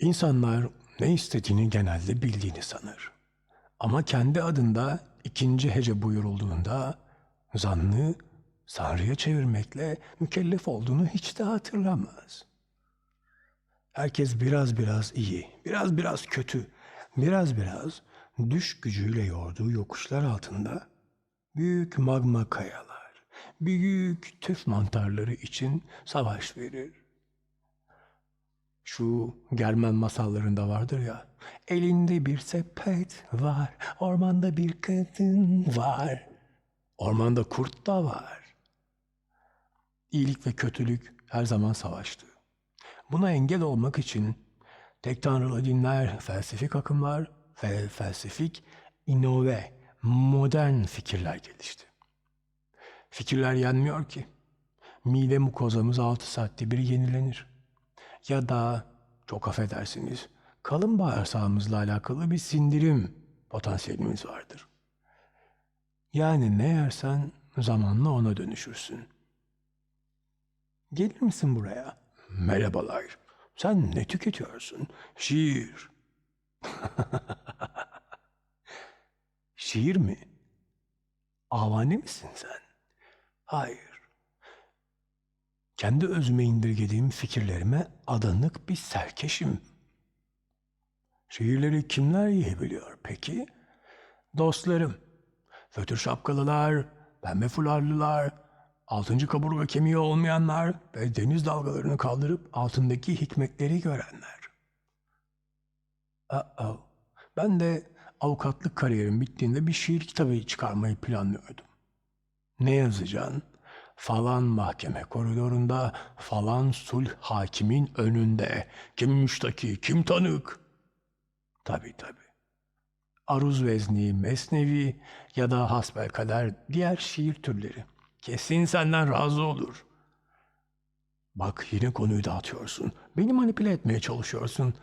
İnsanlar ne istediğini genelde bildiğini sanır. Ama kendi adında ikinci hece buyurulduğunda zannı Sanrı'ya çevirmekle mükellef olduğunu hiç de hatırlamaz. Herkes biraz biraz iyi, biraz biraz kötü, biraz biraz düş gücüyle yorduğu yokuşlar altında büyük magma kayalar, büyük tüf mantarları için savaş verir. Şu Germen masallarında vardır ya. Elinde bir sepet var, ormanda bir kadın var. Ormanda kurt da var. İyilik ve kötülük her zaman savaştı. Buna engel olmak için tek tanrılı dinler, felsefik akımlar ve felsefik inove, modern fikirler gelişti. Fikirler yenmiyor ki. Mide mukozamız 6 saatte bir yenilenir ya da çok affedersiniz kalın bağırsağımızla alakalı bir sindirim potansiyelimiz vardır. Yani ne yersen zamanla ona dönüşürsün. Gelir misin buraya? Merhabalar. Sen ne tüketiyorsun? Şiir. Şiir mi? Avane misin sen? Hayır kendi özüme indirgediğim fikirlerime adanık bir serkeşim. Şiirleri kimler yiyebiliyor peki? Dostlarım, fötür şapkalılar, pembe fularlılar, altıncı kaburga kemiği olmayanlar ve deniz dalgalarını kaldırıp altındaki hikmetleri görenler. Aa, ben de avukatlık kariyerim bittiğinde bir şiir kitabı çıkarmayı planlıyordum. Ne yazacaksın? Falan mahkeme koridorunda, falan sulh hakimin önünde. Kim müştaki, kim tanık? Tabii tabii. Aruz vezni, mesnevi ya da hasbelkader diğer şiir türleri. Kesin senden razı olur. Bak yine konuyu dağıtıyorsun. Beni manipüle etmeye çalışıyorsun.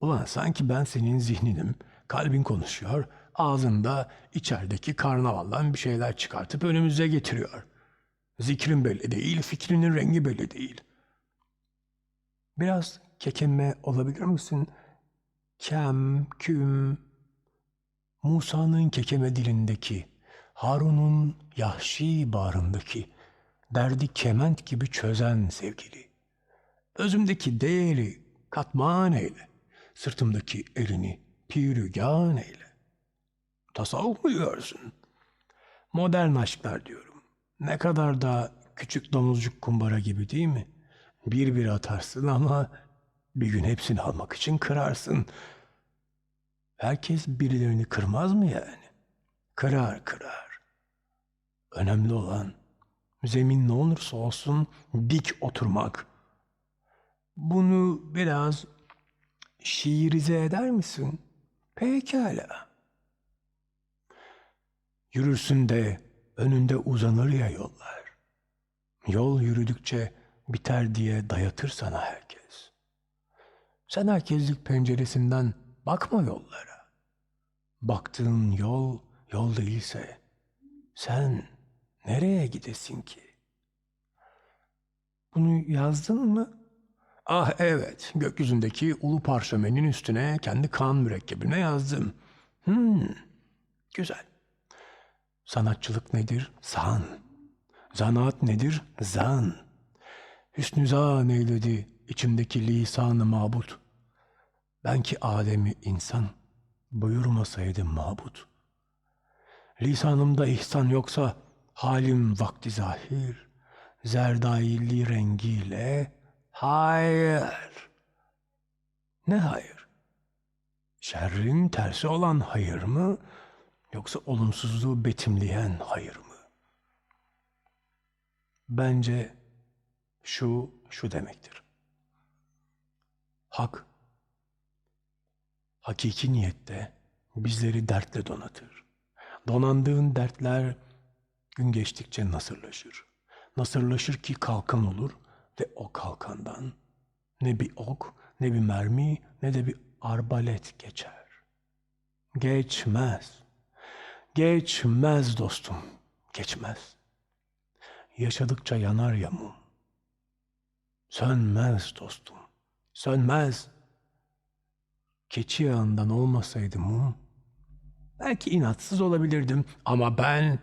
Ulan sanki ben senin zihninim. Kalbin konuşuyor, ağzında içerideki karnavaldan bir şeyler çıkartıp önümüze getiriyor.'' Zikrin belli değil, fikrinin rengi belli değil. Biraz kekinme olabilir misin? Kem, küm, Musa'nın kekeme dilindeki, Harun'un yahşi bağrındaki, derdi kement gibi çözen sevgili. Özümdeki değeri katman eyle, sırtımdaki elini pirügan eyle. Tasavvuf mu diyorsun? Modern aşklar diyorum. Ne kadar da küçük domuzcuk kumbara gibi değil mi? Bir bir atarsın ama bir gün hepsini almak için kırarsın. Herkes birilerini kırmaz mı yani? Kırar kırar. Önemli olan zemin ne olursa olsun dik oturmak. Bunu biraz şiirize eder misin? Pekala. Yürürsün de önünde uzanır ya yollar. Yol yürüdükçe biter diye dayatır sana herkes. Sen herkeslik penceresinden bakma yollara. Baktığın yol yol değilse sen nereye gidesin ki? Bunu yazdın mı? Ah evet, gökyüzündeki ulu parşömenin üstüne kendi kan mürekkebine yazdım. Hmm, güzel. Sanatçılık nedir? San. Zanaat nedir? Zan. Hüsnü zan eyledi içimdeki lisanı mabut. Ben ki Adem'i insan, buyurmasaydım mabut. Lisanımda ihsan yoksa halim vakti zahir, zerdailli rengiyle hayır. Ne hayır? Şerrin tersi olan hayır mı?'' Yoksa olumsuzluğu betimleyen hayır mı? Bence şu şu demektir. Hak hakiki niyette bizleri dertle donatır. Donandığın dertler gün geçtikçe nasırlaşır. Nasırlaşır ki kalkan olur ve o kalkandan ne bir ok, ne bir mermi, ne de bir arbalet geçer. Geçmez. Geçmez dostum, geçmez. Yaşadıkça yanar ya mum. Sönmez dostum, sönmez. keçi yağından olmasaydı mum, belki inatsız olabilirdim ama ben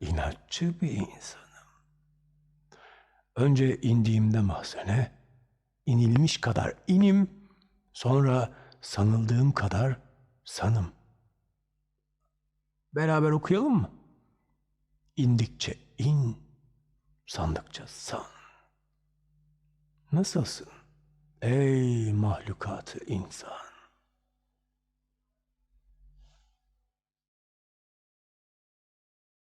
inatçı bir insanım. Önce indiğimde mahzene, inilmiş kadar inim, sonra sanıldığım kadar sanım. Beraber okuyalım mı? İndikçe in, sandıkça san. Nasılsın? Ey mahlukatı insan.